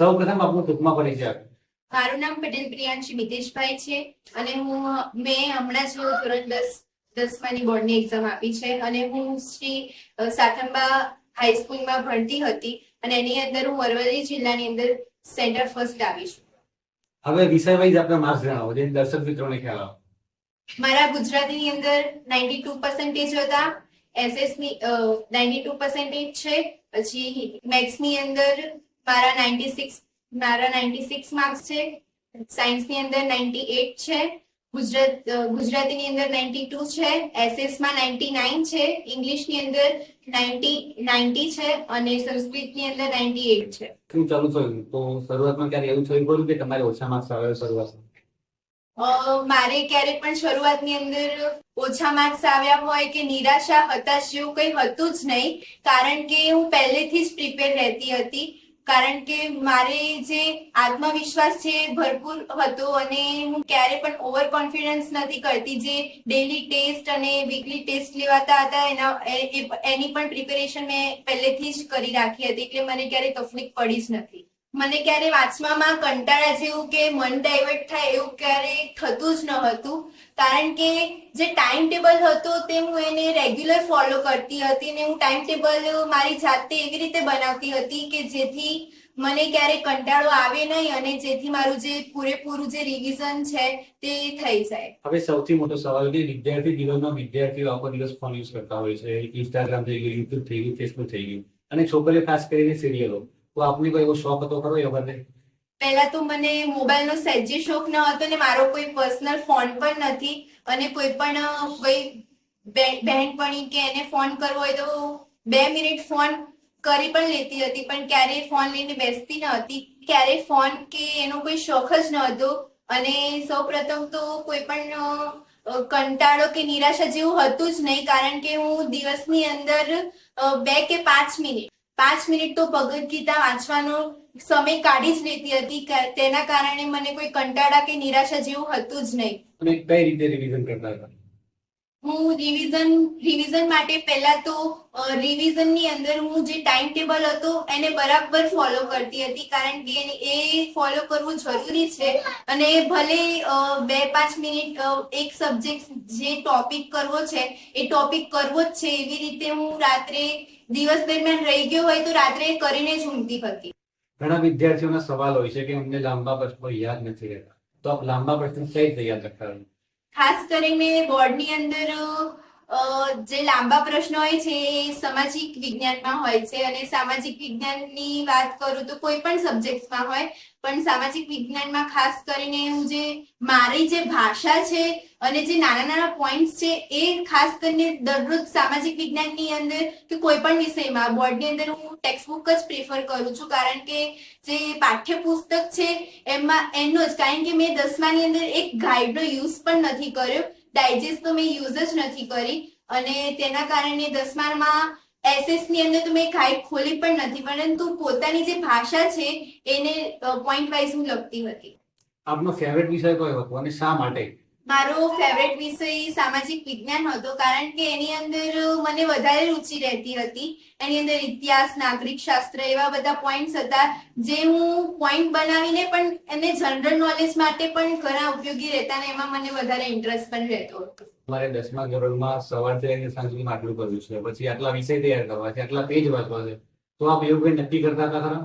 સૌ પ્રથમ આપનું ટૂંકમાં પરિચય મારું નામ પટેલ પ્રિયાંશી મિતેશભાઈ છે અને હું મેં હમણાં જ ધોરણ દસ દસમાની બોર્ડની એક્ઝામ આપી છે અને હું શ્રી અ, સાથંબા હાઈસ્કૂલમાં ભણતી હતી અને એની અંદર હું અરવલ્લી જિલ્લાની અંદર સેન્ટર ફર્સ્ટ આવી છું. હવે વિષય વાઇઝ આપના માર્ક્સ જણાવો જેથી દર્શક મિત્રોને ખ્યાલ આવે. મારા ગુજરાતીની અંદર નાઇન્ટી ટુ પર્સન્ટેજ હતા એસએસની નાઇન્ટી ટુ પર્સન્ટેજ છે પછી મેથ્સની અંદર મારા નાઇન્ટી સિક્સ મારા નાઇન્ટી સિક્સ માર્ક્સ છે. સાયન્સની અંદર નાઇન્ટી એટ છે. ગુજરાત ગુજરાતીની અંદર નાઇન્ટી ટુ છે. એસએસમાં નાઇન્ટી નાઇન છે. ઇંગ્લિશની અંદર નાઇન્ટી નાઇન્ટી છે અને સંસ્કૃતની અંદર નાઇન્ટી એટ છે. શું ચાલુ થયું? તો શરૂઆતમાં ક્યારે એવું થયું? ખરું કે તમારે ઓછા માર્ક્સ આવે શરૂઆતમાં. અ, મારે ક્યારેક પણ શરૂઆતની અંદર ઓછા માર્ક્સ આવ્યા હોય કે નિરાશા હતાશ જેવું કંઈ હતું જ નહીં. કારણ કે હું પહેલેથી જ પ્રિપેર રહેતી હતી. કારણ કે મારે જે આત્મવિશ્વાસ છે ભરપૂર હતો અને હું ક્યારે પણ ઓવર કોન્ફિડન્સ નથી કરતી. જે ડેલી ટેસ્ટ અને વીકલી ટેસ્ટ લેવાતા હતા, એના એની પણ પ્રિપેરેશન મેં પહેલેથી જ કરી રાખી હતી, એટલે મને ક્યારે તકલીફ પડી જ નથી. મને ક્યારે વાંચવામાં કંટાળા જેવું કે મન ડાયવર્ટ થાય એવું ક્યારે થતું જ ન હતું કારણ કે જે ટાઈમ ટેબલ હતો તે હું એને રેગ્યુલર ફોલો કરતી હતી ને હું ટાઈમ ટેબલ મારી જાતે એવી રીતે બનાવતી હતી કે જેથી મને ક્યારે કંટાળો આવે નહીં અને જેથી મારું જે પૂરેપૂરું જે રિવિઝન છે તે થઈ જાય. હવે સૌથી મોટો સવાલ કે વિદ્યાર્થી જીવનમાં વિદ્યાર્થીઓ આખો દિવસ ફોન યુઝ કરતા હોય છે ઇન્સ્ટાગ્રામ થઈ ગયું યુટ્યુબ થઈ ગયું ફેસબુક થઈ ગયું અને છોકરીઓ ખાસ કરીને સિરિયલો તો કોઈ એવો શોખ હતો ખરો એ વખતે પહેલા તો મને મોબાઈલનો સહેજે શોખ ન હતો ને મારો કોઈ પર્સનલ ફોન પણ નથી. અને કોઈ પણ કોઈ બહેનપણી કે એને ફોન કરવો હોય તો બે મિનિટ ફોન કરી પણ લેતી હતી. પણ ક્યારેય ફોન લઈને બેસતી ન હતી. ક્યારેય ફોન કે એનો કોઈ શોખ જ ન હતો. અને સૌ પ્રથમ તો કોઈ પણ કંટાળો કે નિરાશા જેવું હતું જ નહીં. કારણ કે હું દિવસની અંદર બે કે પાંચ મિનિટ પાંચ મિનિટ તો ભગવદ્ ગીતા વાંચવાનો સમય કાઢી જ લેતી હતી. તેના કારણે મને કોઈ કંટાળા કે નિરાશા જેવું હતું જ નહીં. અને કઈ રીતે રિવિઝન કરતા હતા? હું રિવિઝન રિવિઝન માટે પહેલા તો રિવિઝનની અંદર હું જે ટાઈમ ટેબલ હતો એને બરાબર ફોલો કરતી હતી કારણ કે એ ફોલો કરવું જરૂરી છે અને ભલે બે પાંચ મિનિટ એક સબ્જેક્ટ જે ટોપિક કરવો છે, એ ટોપિક કરવો જ છે એવી રીતે હું રાત્રે, દિવસ દરમિયાન રહી ગયો હોય તો રાત્રે કરીને જ ઊંઘતી હતી ઘણા વિદ્યાર્થીઓના સવાલ હોય છે કે અમને લાંબા પ્રશ્નો યાદ નથી રહેતા તો આપ લાંબા પ્રશ્નો કઈ યાદ હતા? ખાસ કરીને બોર્ડની અંદર જે લાંબા પ્રશ્નો હોય છે એ સામાજિક વિજ્ઞાનમાં હોય છે અને સામાજિક વિજ્ઞાનની વાત કરું તો કોઈ પણ સબ્જેક્ટમાં હોય, પણ સામાજિક વિજ્ઞાનમાં ખાસ કરીને હું જે મારી જે ભાષા છે અને જે નાના નાના પોઈન્ટ્સ છે એ ખાસ કરીને દરરોજ સામાજિક વિજ્ઞાનની અંદર કે કોઈ પણ વિષયમાં બોર્ડની અંદર હું ટેક્સ્ટબુક જ પ્રેફર કરું છું, કારણ કે જે પાઠ્યપુસ્તક છે એમાં એનો જ, કારણ કે મેં દસમાની અંદર એક ગાઈડનો યુઝ પણ નથી કર્યો ડાયજેસ્ટ તો મેં યુઝ જ નથી કરી અને તેના કારણે દસમામાં એસએસની અંદર તો મેં ગાઈડ ખોલી પણ નથી, પરંતુ પોતાની જે ભાષા છે એને પોઈન્ટ વાઇઝ હું લખતી હતી. આપનો ફેવરેટ વિષય કયો હતો અને શા માટે? મારો ફેવરેટ વિષય સામાજિક વિજ્ઞાન હતો કારણ કે એની અંદર મને વધારે રુચિ રહેતી હતી. એની અંદર ઇતિહાસ નાગરિક શાસ્ત્ર એવા બધા પોઈન્ટ્સ હતા જે હું પોઈન્ટ બનાવીને પણ એને જનરલ નોલેજ માટે પણ ઘણા ઉપયોગી રહેતા અને એમાં મને વધારે ઇન્ટરેસ્ટ પણ રહેતો હતો. મારે દસમા ધોરણમાં સવારથી લઈને સાંજ સુધી આટલું કર્યું છે. પછી આટલા વિષય તૈયાર કરવા છે આટલા પેજ વાંચવા છે. તો આપ એવું કઈ નક્કી કરતા હતા ખરા?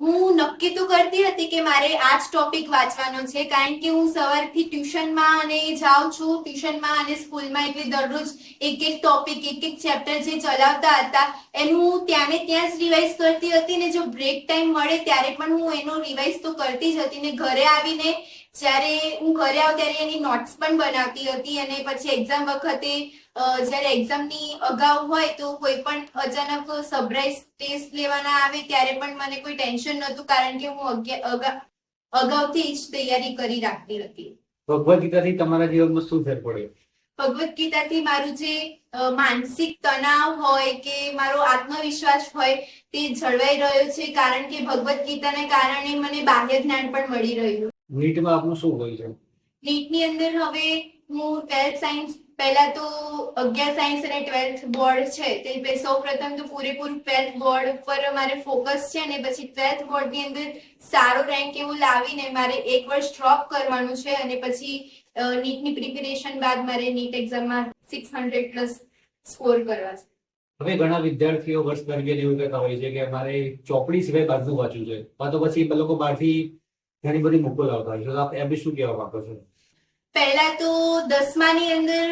હું નક્કી તો કરતી હતી કે મારે આ જ ટોપિક વાંચવાનો છે, કારણ કે હું સવારથી ટ્યુશનમાં અને જાઉં છું, ટ્યુશનમાં અને સ્કૂલમાં એટલે દરરોજ એક એક ટોપિક એક એક ચેપ્ટર જે ચલાવતા હતા, એનું હું ત્યાં ને ત્યાં જ રિવાઇઝ કરતી હતી ને જો બ્રેક ટાઈમ મળે ત્યારે પણ હું એનો રિવાઇઝ તો કરતી જ હતી ને ઘરે આવીને જ્યારે હું ઘરે આવું ત્યારે એની નોટ્સ પણ બનાવતી હતી અને પછી એક્ઝામ વખતે જ્યારે એક્ઝામની અગાઉ હોય તો કોઈ પણ અચાનક સરપ્રાઈઝ ટેસ્ટ લેવાના આવે ત્યારે પણ મને કોઈ ટેન્શન નહોતું કારણ કે હું અગાઉથી જ તૈયારી કરી રાખતી હતી. ભગવદ ગીતાથી તમારા જીવનમાં શું ફેર પડ્યો? ભગવદ્ ગીતાથી મારું જે માનસિક તણાવ હોય કે મારો આત્મવિશ્વાસ હોય તે જળવાઈ રહ્યો છે કારણ કે ભગવદ્ ગીતાને કારણે મને બાહ્ય જ્ઞાન પણ મળી રહ્યું. નીટમાં આપનું શું હોય છે? નીટની અંદર હવે હું ટ્વેલ્થ સાયન્સ પહેલા તો અગિયાર સાયન્સ અને ટ્વેલ્થ બોર્ડ છે તે સૌ પ્રથમ તો પૂરેપૂરું ટ્વેલ્થ બોર્ડ પર મારે ફોકસ છે અને પછી ટ્વેલ્થ બોર્ડની અંદર સારો રેન્ક એવું લાવીને મારે એક વર્ષ ડ્રોપ કરવાનું છે અને પછી નીટની પ્રિપેરેશન બાદ મારે નીટ એક્ઝામમાં સિક્સ હંડ્રેડ પ્લસ સ્કોર કરવા છે. હવે ઘણા વિદ્યાર્થીઓ વર્ષ દરમિયાન એવું કહેતા હોય છે કે મારે ચોપડી સિવાય બહારનું વાંચવું છે. કાં તો પછી એ લોકો બહારથી ઘણી બધી બુકો લાવતા હોય છે. આપ એમ શું કહેવા માંગો છો? પહેલા તો દસમાની અંદર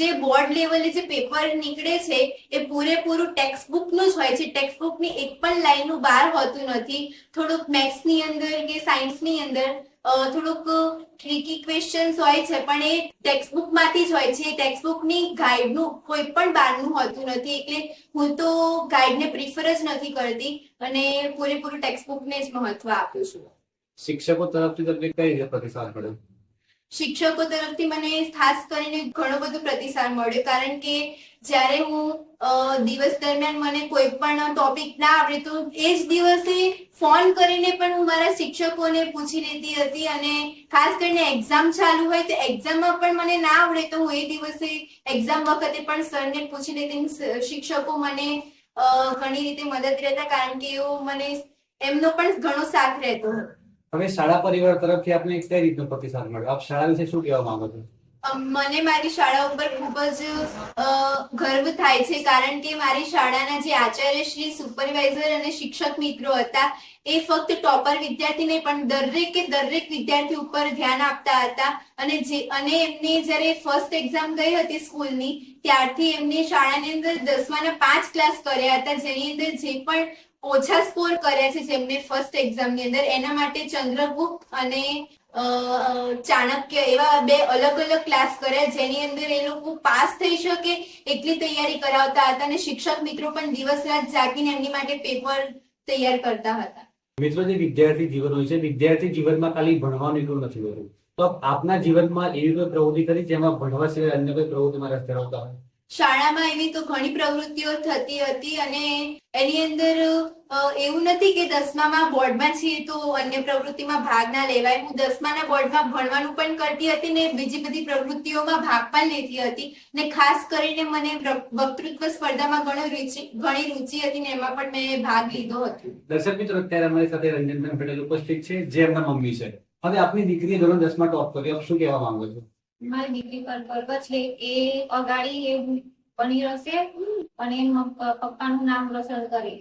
જે બોર્ડ લેવલે જે પેપર નીકળે છે, એ પૂરેપૂરું ટેક્સ્ટ બુકનું જ હોય છે. ટેક્સ્ટ બુકની એક પણ લાઈનનું બહાર હોતું નથી. થોડુંક મેથ્સની અંદર કે સાયન્સની અંદર થોડુંક ટ્રીકી ક્વેશ્ચન્સ હોય છે, પણ એ ટેક્સ્ટ બુકમાંથી જ હોય છે. ટેક્સ્ટ બુકની ગાઈડનું કોઈ પણ બહારનું હોતું નથી. એટલે હું તો ગાઈડને પ્રિફર જ નથી કરતી અને પૂરેપૂરું ટેક્સ્ટ બુકને જ મહત્વ આપું છું. શિક્ષકો તરફથી તમને કઈ રીતે પ્રતિસાદ મળ્યો? શિક્ષકો તરફથી મને ખાસ કરીને ઘણો બધો પ્રતિસાદ મળ્યો. કારણ કે જ્યારે હું દિવસ દરમિયાન મને કોઈ પણ ટોપિક ના આવડે તો એ જ દિવસે ફોન કરીને પણ હું મારા શિક્ષકોને પૂછી લેતી હતી અને ખાસ કરીને એક્ઝામ ચાલુ હોય તો એક્ઝામમાં પણ મને ના આવડે તો હું એ દિવસે એક્ઝામ વખતે પણ સરને પૂછી લેતી શિક્ષકો મને ઘણી રીતે મદદ રહેતા કારણ કે એઓ મને એમનો પણ ઘણો સાથ રહેતો હતો. હવે શાળા પરિવાર તરફથી આપને કઈ રીતનો પ્રતિસાદ મળ્યો? આપ શાળા વિશે શું કહેવા માંગો છો? મને મારી શાળા ઉપર ખૂબ જ ગર્વ થાય છે કારણ કે મારી શાળાના જે આચાર્ય શ્રી, સુપરવાઇઝર અને શિક્ષક મિત્રો હતા, એ ફક્ત ટોપર વિદ્યાર્થી નહીં પણ દરેકે દરેક વિદ્યાર્થી ઉપર ધ્યાન આપતા હતા અને જે, અને એમને જ્યારે ફર્સ્ટ એક્ઝામ ગઈ હતી સ્કૂલની, ત્યારથી એમને શાળાની અંદર દસમાના પાંચ ક્લાસ કર્યા હતા, જેની અંદર જે પણ ઓછા સ્કોર કર્યા છે જેમને ફર્સ્ટ એક્ઝામની અંદર. એના માટે ચંદ્રગુપ્ત અને ચાણક્ય એવા બે અલગ અલગ ક્લાસ કર્યા જેની અંદર એ લોકો પાસ થઈ શકે એટલી તૈયારી કરાવતા હતા અને શિક્ષક મિત્રો પણ દિવસ રાત જાગીને એમની માટે પેપર તૈયાર કરતા હતા. મિત્રો, જે વિદ્યાર્થી જીવન હોય છે, વિદ્યાર્થી જીવનમાં ખાલી ભણવાનું એટલું નથી હોતું. તો આપના જીવનમાં એવી કોઈ પ્રવૃત્તિ કરી જેમાં ભણવા સિવાય અન્ય કોઈ પ્રવૃત્તિમાં રસ ધરાવતા હોય? શાળામાં એવી તો ઘણી પ્રવૃત્તિઓ થતી હતી અને એની અંદર એવું નથી કે દસમામાં બોર્ડમાં છીએ તો અન્ય પ્રવૃત્તિમાં ભાગ ના લેવાય. હું દસમાના બોર્ડમાં ભણવાનું પણ કરતી હતી ને બીજી બધી પ્રવૃત્તિઓમાં ભાગ પણ લેતી હતી ને ખાસ કરીને મને વક્તૃત્વ સ્પર્ધામાં ઘણો રુચિ, ઘણી રુચિ હતી ને એમાં પણ મેં ભાગ લીધો હતો. દર્શક મિત્રો, અત્યારે અમારી સાથે રંજનબેન પટેલ ઉપસ્થિત છે, જે એમના મમ્મી છે. હવે આપની દીકરીએ ધોરણ દસમાં ટોપ કર્યું. આપ શું કહેવા માંગો છો? મારી દીકરી પર ગર્વ છે. એ અગાડી એ બની રહેશે અને પપ્પાનું નામ રોશન કરે.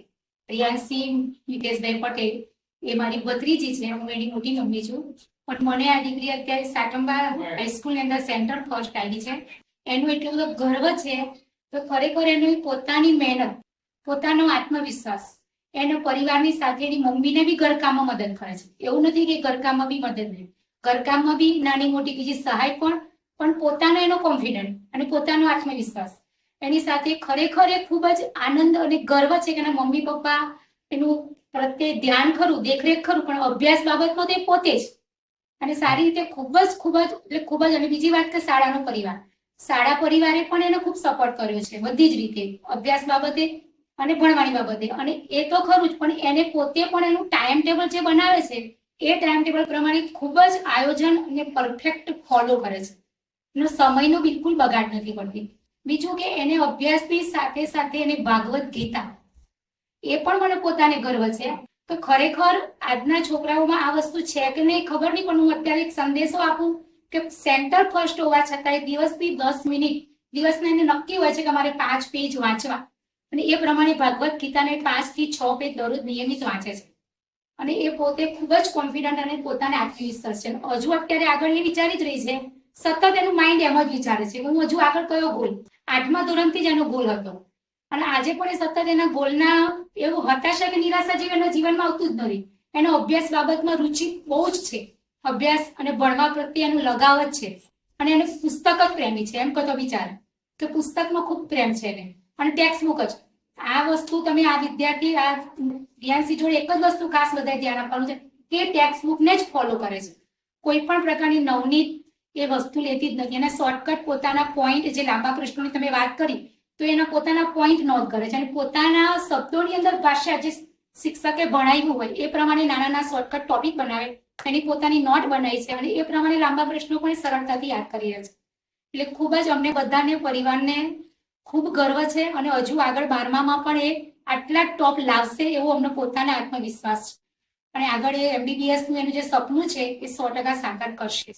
પ્રિયાસી મિતેશભાઈ પટેલ. એ મારી ભત્રીજી છે. હું એની મોટી મમ્મી છું. પણ મને આ દીકરી અત્યારે સાટંબા હાઈસ્કૂલની અંદર સેન્ટર ફર્સ્ટ આવી છે. એનું એટલો બધો ગર્વ છે તો ખરેખર એની પોતાની મહેનત, પોતાનો આત્મવિશ્વાસ, એનો પરિવારની સાથે એની મમ્મીને બી ઘરકામમાં મદદ કરે છે. એવું નથી કે ઘરકામમાં બી મદદ નહીં. ઘરકામમાં બી નાની મોટી બીજી સહાય પણ પણ પોતાનો એનો કોન્ફિડન્ટ અને પોતાનો આત્મવિશ્વાસ. એની સાથે ખરેખર એ ખૂબ જ આનંદ અને ગર્વ છે કે એના મમ્મી પપ્પા એનું પ્રત્યે ધ્યાન ખરું, દેખરેખ ખરું, પણ અભ્યાસ બાબતમાં તે પોતે જ. અને સારી રીતે ખૂબ જ ખૂબ જ, એટલે ખૂબ જ, અને બીજી વાત કે શાળાનો પરિવાર. શાળા પરિવારે પણ એને ખૂબ સપોર્ટ કર્યો છે, બધી જ રીતે. અભ્યાસ બાબતે અને ભણવાની બાબતે. અને એ તો ખરું જ, પણ એને પોતે પણ એનું ટાઈમ ટેબલ જે બનાવે છે, એ ટાઈમ ટેબલ પ્રમાણે ખૂબ જ આયોજન અને પરફેક્ટ ફોલો કરે છે. સમયનો બિલકુલ બગાડ નથી પડતી. બીજું કે એને અભ્યાસની સાથે સાથે એને ભાગવત ગીતા. એ પણ મને પોતાને ગર્વ છે. તો ખરેખર આજના છોકરાઓમાં આ વસ્તુ છે કે નહીં ખબર નહીં, પણ હું અત્યારે એક સંદેશો આપું કે સેન્ટર ફર્સ્ટ હોવા છતાંય દિવસની દસ મિનિટ, દિવસના એને નક્કી હોય છે કે મારે પાંચ પેજ વાંચવા. અને એ પ્રમાણે ભાગવત ગીતાને પાંચથી છ પેજ દરરોજ નિયમિત વાંચે છે. અને એ પોતે ખૂબ જ કોન્ફિડન્ટ અને પોતાને આત્મવિશ્વાસ છે. હજુ અત્યારે આગળ એ વિચારી જ રહી છે સતત એનું માઇન્ડ એમ જ વિચારે છે હું હજુ આગળ કયો ગોલ આઠમા ધોરણથી જ એનો ગોલ હતો. અને આજે પણ એ સતત એના ગોલના એવું હતાશા કે નિરાશા જેવું એના જીવનમાં આવતું જ નથી. એનો અભ્યાસ બાબતમાં રુચિ બહુ જ છે. અભ્યાસ અને ભણવા પ્રત્યે એનું લગાવ જ છે. અને એને પુસ્તક જ પ્રેમી છે. એમ કતો વિચાર. કે પુસ્તકમાં ખૂબ પ્રેમ છે એને. અને ટેક્સ્ટ બુક જ. આ વસ્તુ તમે આ વિદ્યાર્થી, આ રિયાન્સી જોડે એક જ વસ્તુ ખાસ બધાએ ધ્યાન આપવાનું છે કે ટેક્સ્ટ બુકને જ ફોલો કરે છે. કોઈ પણ પ્રકારની નવનીત એ વસ્તુ લેતી જ નથી. એના શોર્ટકટ પોતાના પોઈન્ટ જે લાંબા પ્રશ્નોની તમે વાત કરી, તો એના પોતાના પોઈન્ટ નોંધ કરે છે. અને પોતાના શબ્દોની અંદર ભાષા જે શિક્ષકે ભણાવ્યું હોય, એ પ્રમાણે નાના નાના શોર્ટકટ ટોપિક બનાવે, એની પોતાની નોટ બનાવી છે અને એ પ્રમાણે લાંબા પ્રશ્નો પણ સરળતાથી યાદ કરી રહ્યા છે. એટલે ખૂબ જ અમને બધાને, પરિવારને ખૂબ ગર્વ છે અને હજુ આગળ બારમામાં પણ એ આટલા ટોપ લાવશે એવો અમને પોતાને આત્મવિશ્વાસ છે. અને આગળ એ એમબીબીએસનું એનું જે સપનું છે, એ સો ટકા સાકાર કરશે.